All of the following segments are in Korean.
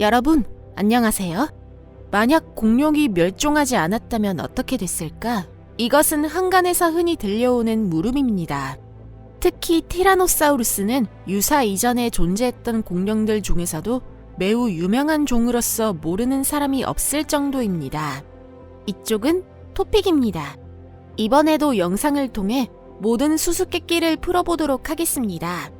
여러분, 안녕하세요. 만약 공룡이 멸종하지 않았다면 어떻게 됐을까? 이것은 한간에서 흔히 들려오는 물음입니다. 특히 티라노사우루스는 유사 이전에 존재했던 공룡들 중에서도 매우 유명한 종으로서 모르는 사람이 없을 정도입니다. 이쪽은 토픽입니다. 이번에도 영상을 통해 모든 수수께끼를 풀어보도록 하겠습니다.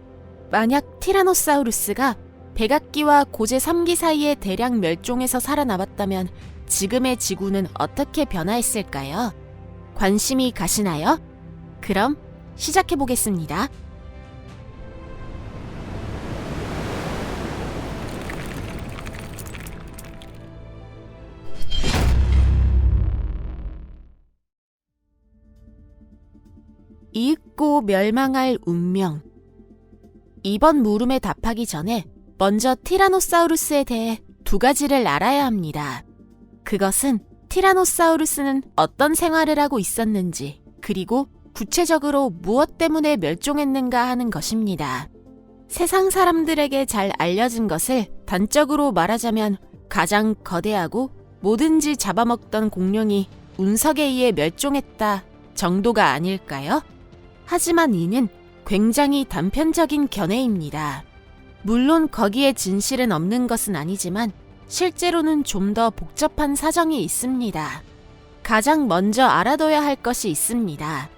만약 티라노사우루스가 백악기와 고제 3기 사이에 대량 멸종해서 살아남았다면 지금의 지구는 어떻게 변화했을까요? 관심이 가시나요? 그럼 시작해 보겠습니다. 잊고 멸망할 운명. 이번 물음에 답하기 전에 먼저 티라노사우루스에 대해 두 가지를 알아야 합니다. 그것은 티라노사우루스는 어떤 생활을 하고 있었는지, 그리고 구체적으로 무엇 때문에 멸종했는가 하는 것입니다. 세상 사람들에게 잘 알려진 것을 단적으로 말하자면 가장 거대하고 뭐든지 잡아먹던 공룡이 운석에 의해 멸종했다 정도가 아닐까요? 하지만 이는 굉장히 단편적인 견해입니다. 물론 거기에 진실은 없는 것은 아니지만 실제로는 좀 더 복잡한 사정이 있습니다. 가장 먼저 알아둬야 할 것이 있습니다.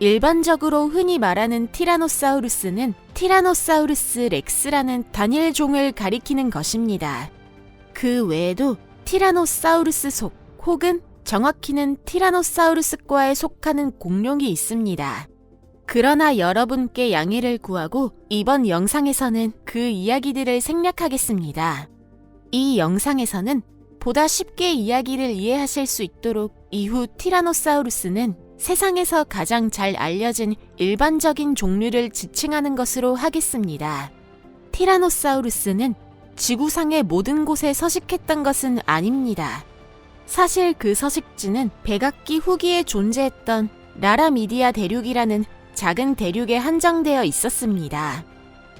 일반적으로 흔히 말하는 티라노사우루스는 티라노사우루스 렉스라는 단일 종을 가리키는 것입니다. 그 외에도 티라노사우루스 속 혹은 정확히는 티라노사우루스과에 속하는 공룡이 있습니다. 그러나 여러분께 양해를 구하고 이번 영상에서는 그 이야기들을 생략하겠습니다. 이 영상에서는 보다 쉽게 이야기를 이해하실 수 있도록 이후 티라노사우루스는 세상에서 가장 잘 알려진 일반적인 종류를 지칭하는 것으로 하겠습니다. 티라노사우루스는 지구상의 모든 곳에 서식했던 것은 아닙니다. 사실 그 서식지는 백악기 후기에 존재했던 라라미디아 대륙이라는 작은 대륙에 한정되어 있었습니다.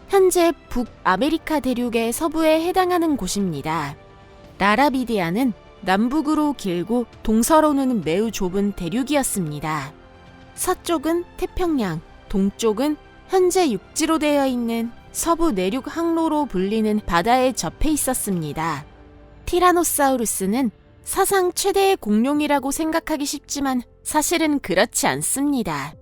현재 북아메리카 대륙의 서부에 해당하는 곳입니다. 라라비디아는 남북으로 길고 동서로는 매우 좁은 대륙이었습니다. 서쪽은 태평양, 동쪽은 현재 육지로 되어 있는 서부 내륙 항로로 불리는 바다에 접해 있었습니다. 티라노사우루스는 사상 최대의 공룡이라고 생각하기 쉽지만 사실은 그렇지 않습니다.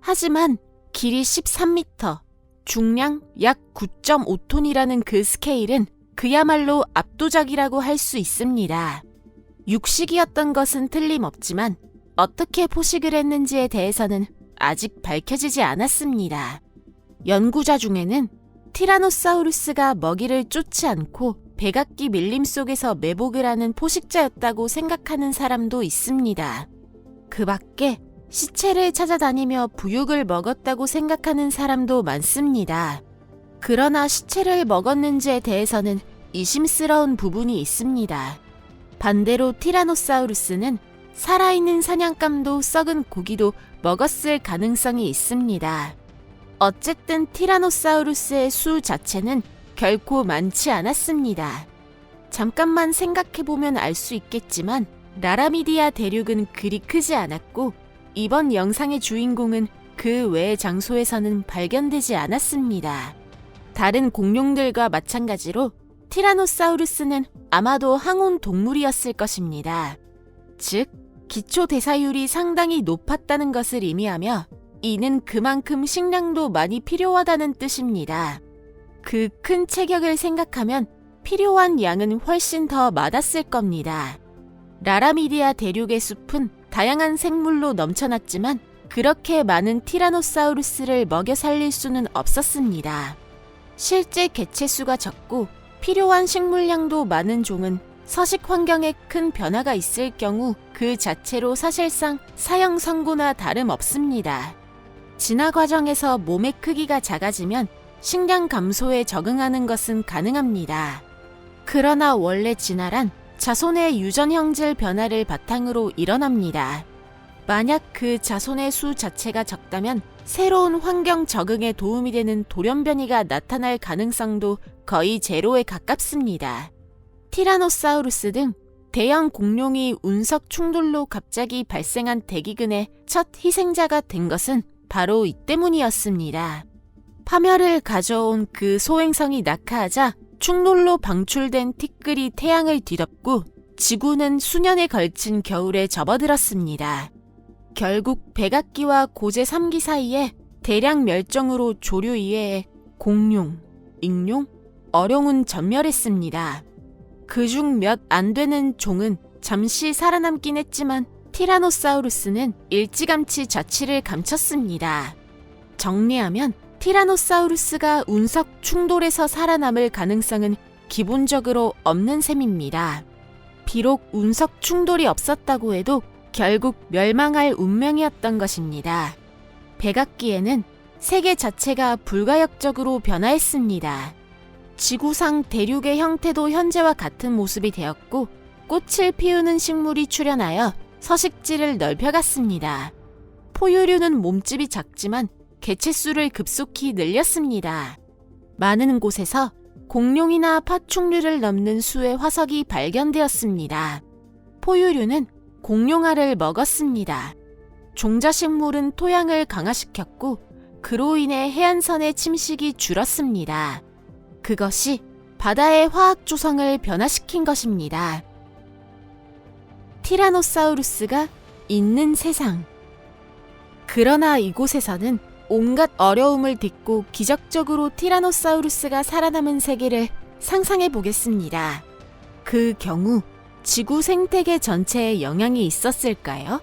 하지만 길이 13m, 중량 약 9.5톤이라는 그 스케일은 그야말로 압도적이라고 할 수 있습니다. 육식이었던 것은 틀림없지만 어떻게 포식을 했는지에 대해서는 아직 밝혀지지 않았습니다. 연구자 중에는 티라노사우루스가 먹이를 쫓지 않고 백악기 밀림 속에서 매복을 하는 포식자였다고 생각하는 사람도 있습니다. 그 밖에 시체를 찾아다니며 부육을 먹었다고 생각하는 사람도 많습니다. 그러나 시체를 먹었는지에 대해서는 의심스러운 부분이 있습니다. 반대로 티라노사우루스는 살아있는 사냥감도 썩은 고기도 먹었을 가능성이 있습니다. 어쨌든 티라노사우루스의 수 자체는 결코 많지 않았습니다. 잠깐만 생각해보면 알 수 있겠지만 라라미디아 대륙은 그리 크지 않았고 이번 영상의 주인공은 그 외의 장소에서는 발견되지 않았습니다. 다른 공룡들과 마찬가지로 티라노사우루스는 아마도 항온 동물이었을 것입니다. 즉, 기초 대사율이 상당히 높았다는 것을 의미하며 이는 그만큼 식량도 많이 필요하다는 뜻입니다. 그 큰 체격을 생각하면 필요한 양은 훨씬 더 많았을 겁니다. 라라미디아 대륙의 숲은 다양한 생물로 넘쳐났지만 그렇게 많은 티라노사우루스를 먹여 살릴 수는 없었습니다. 실제 개체수가 적고 필요한 식물량도 많은 종은 서식 환경에 큰 변화가 있을 경우 그 자체로 사실상 사형 선고나 다름없습니다. 진화 과정에서 몸의 크기가 작아지면 식량 감소에 적응하는 것은 가능합니다. 그러나 원래 진화란 자손의 유전 형질 변화를 바탕으로 일어납니다. 만약 그 자손의 수 자체가 적다면 새로운 환경 적응에 도움이 되는 돌연변이가 나타날 가능성도 거의 제로에 가깝습니다. 티라노사우루스 등 대형 공룡이 운석 충돌로 갑자기 발생한 대기근의 첫 희생자가 된 것은 바로 이 때문이었습니다. 파멸을 가져온 그 소행성이 낙하하자 충돌로 방출된 티끌이 태양을 뒤덮고 지구는 수년에 걸친 겨울에 접어들었습니다. 결국 백악기와 고제 3기 사이에 대량 멸종으로 조류 이외에 공룡, 익룡, 어룡은 전멸했습니다. 그중 몇 안 되는 종은 잠시 살아남긴 했지만 티라노사우루스는 일찌감치 자취를 감췄습니다. 정리하면 티라노사우루스가 운석 충돌에서 살아남을 가능성은 기본적으로 없는 셈입니다. 비록 운석 충돌이 없었다고 해도 결국 멸망할 운명이었던 것입니다. 백악기에는 세계 자체가 불가역적으로 변화했습니다. 지구상 대륙의 형태도 현재와 같은 모습이 되었고 꽃을 피우는 식물이 출현하여 서식지를 넓혀갔습니다. 포유류는 몸집이 작지만 개체수를 급속히 늘렸습니다. 많은 곳에서 공룡이나 파충류를 넘는 수의 화석이 발견되었습니다. 포유류는 공룡알을 먹었습니다. 종자식물은 토양을 강화시켰고 그로 인해 해안선의 침식이 줄었습니다. 그것이 바다의 화학 조성을 변화시킨 것입니다. 티라노사우루스가 있는 세상. 그러나 이곳에서는 온갖 어려움을 딛고 기적적으로 티라노사우루스가 살아남은 세계를 상상해 보겠습니다. 그 경우 지구 생태계 전체에 영향이 있었을까요?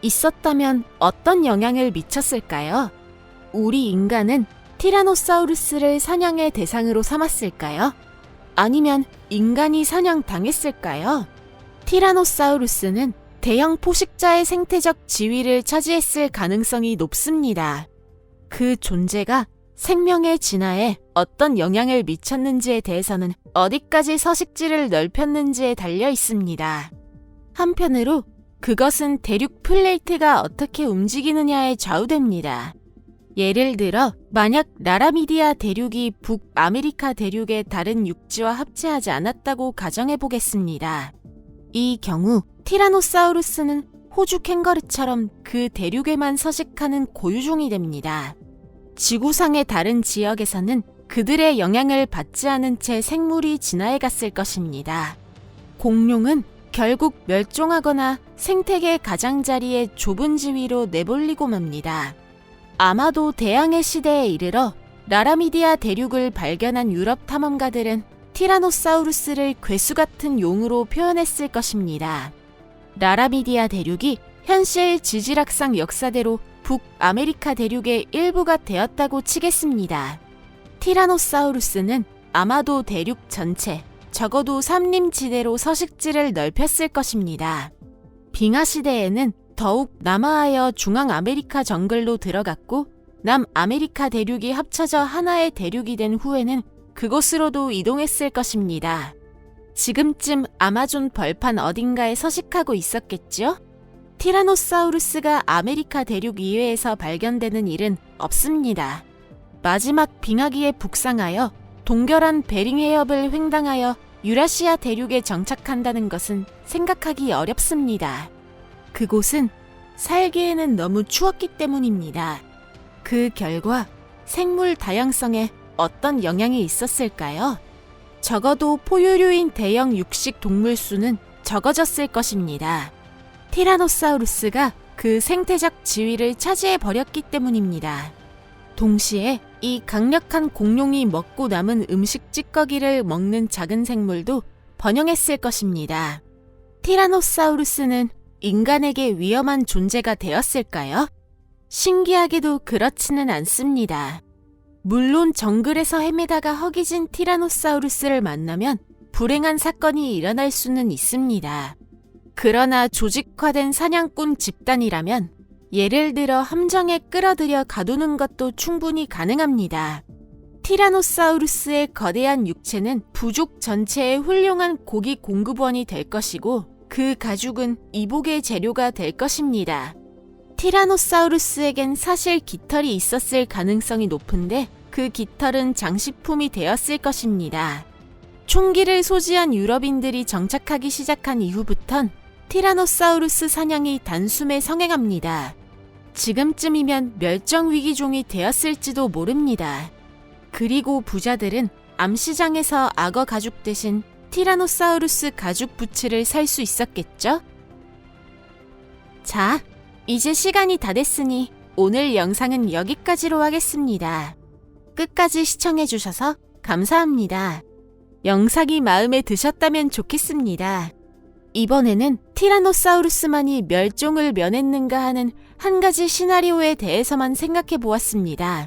있었다면 어떤 영향을 미쳤을까요? 우리 인간은 티라노사우루스를 사냥의 대상으로 삼았을까요? 아니면 인간이 사냥당했을까요? 티라노사우루스는 대형 포식자의 생태적 지위를 차지했을 가능성이 높습니다. 그 존재가 생명의 진화에 어떤 영향을 미쳤는지에 대해서는 어디까지 서식지를 넓혔는지에 달려 있습니다. 한편으로 그것은 대륙 플레이트가 어떻게 움직이느냐에 좌우됩니다. 예를 들어 만약 라라미디아 대륙이 북아메리카 대륙의 다른 육지와 합체하지 않았다고 가정해 보겠습니다. 이 경우 티라노사우루스는 호주 캥거루처럼 그 대륙에만 서식하는 고유종이 됩니다. 지구상의 다른 지역에서는 그들의 영향을 받지 않은 채 생물이 진화해 갔을 것입니다. 공룡은 결국 멸종하거나 생태계 가장자리의 좁은 지위로 내몰리고 맙니다. 아마도 대항해 시대에 이르러 라라미디아 대륙을 발견한 유럽 탐험가들은 티라노사우루스를 괴수 같은 용으로 표현했을 것입니다. 라라미디아 대륙이 현실 지질학상 역사대로 북아메리카 대륙의 일부가 되었다고 치겠습니다. 티라노사우루스는 아마도 대륙 전체, 적어도 삼림지대로 서식지를 넓혔을 것입니다. 빙하 시대에는 더욱 남하하여 중앙아메리카 정글로 들어갔고 남아메리카 대륙이 합쳐져 하나의 대륙이 된 후에는 그곳으로도 이동했을 것입니다. 지금쯤 아마존 벌판 어딘가에 서식하고 있었겠죠? 티라노사우루스가 아메리카 대륙 이외에서 발견되는 일은 없습니다. 마지막 빙하기에 북상하여 동결한 베링 해협을 횡단하여 유라시아 대륙에 정착한다는 것은 생각하기 어렵습니다. 그곳은 살기에는 너무 추웠기 때문입니다. 그 결과 생물 다양성에 어떤 영향이 있었을까요? 적어도 포유류인 대형 육식 동물 수는 적어졌을 것입니다. 티라노사우루스가 그 생태적 지위를 차지해 버렸기 때문입니다. 동시에 이 강력한 공룡이 먹고 남은 음식 찌꺼기를 먹는 작은 생물도 번영했을 것입니다. 티라노사우루스는 인간에게 위험한 존재가 되었을까요? 신기하게도 그렇지는 않습니다. 물론 정글에서 헤매다가 허기진 티라노사우루스를 만나면 불행한 사건이 일어날 수는 있습니다. 그러나 조직화된 사냥꾼 집단이라면 예를 들어 함정에 끌어들여 가두는 것도 충분히 가능합니다. 티라노사우루스의 거대한 육체는 부족 전체의 훌륭한 고기 공급원이 될 것이고 그 가죽은 이복의 재료가 될 것입니다. 티라노사우루스에겐 사실 깃털이 있었을 가능성이 높은데 그 깃털은 장식품이 되었을 것입니다. 총기를 소지한 유럽인들이 정착하기 시작한 이후부턴 티라노사우루스 사냥이 단숨에 성행합니다. 지금쯤이면 멸종위기종이 되었을지도 모릅니다. 그리고 부자들은 암시장에서 악어 가죽 대신 티라노사우루스 가죽 부츠를 살 수 있었겠죠? 자, 이제 시간이 다 됐으니 오늘 영상은 여기까지로 하겠습니다. 끝까지 시청해주셔서 감사합니다. 영상이 마음에 드셨다면 좋겠습니다. 이번에는 티라노사우루스만이 멸종을 면했는가 하는 한 가지 시나리오에 대해서만 생각해 보았습니다.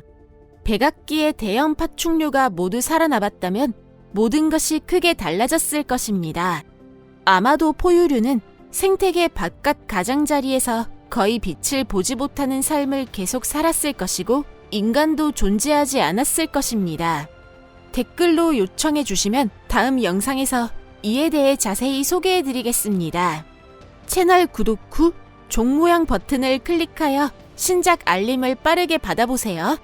백악기의 대형 파충류가 모두 살아남았다면 모든 것이 크게 달라졌을 것입니다. 아마도 포유류는 생태계 바깥 가장자리에서 거의 빛을 보지 못하는 삶을 계속 살았을 것이고 인간도 존재하지 않았을 것입니다. 댓글로 요청해 주시면 다음 영상에서 이에 대해 자세히 소개해 드리겠습니다. 채널 구독 후 종 모양 버튼을 클릭하여 신작 알림을 빠르게 받아보세요.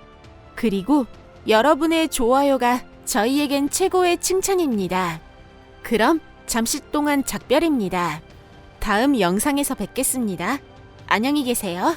그리고 여러분의 좋아요가 저희에겐 최고의 칭찬입니다. 그럼 잠시 동안 작별입니다. 다음 영상에서 뵙겠습니다. 안녕히 계세요.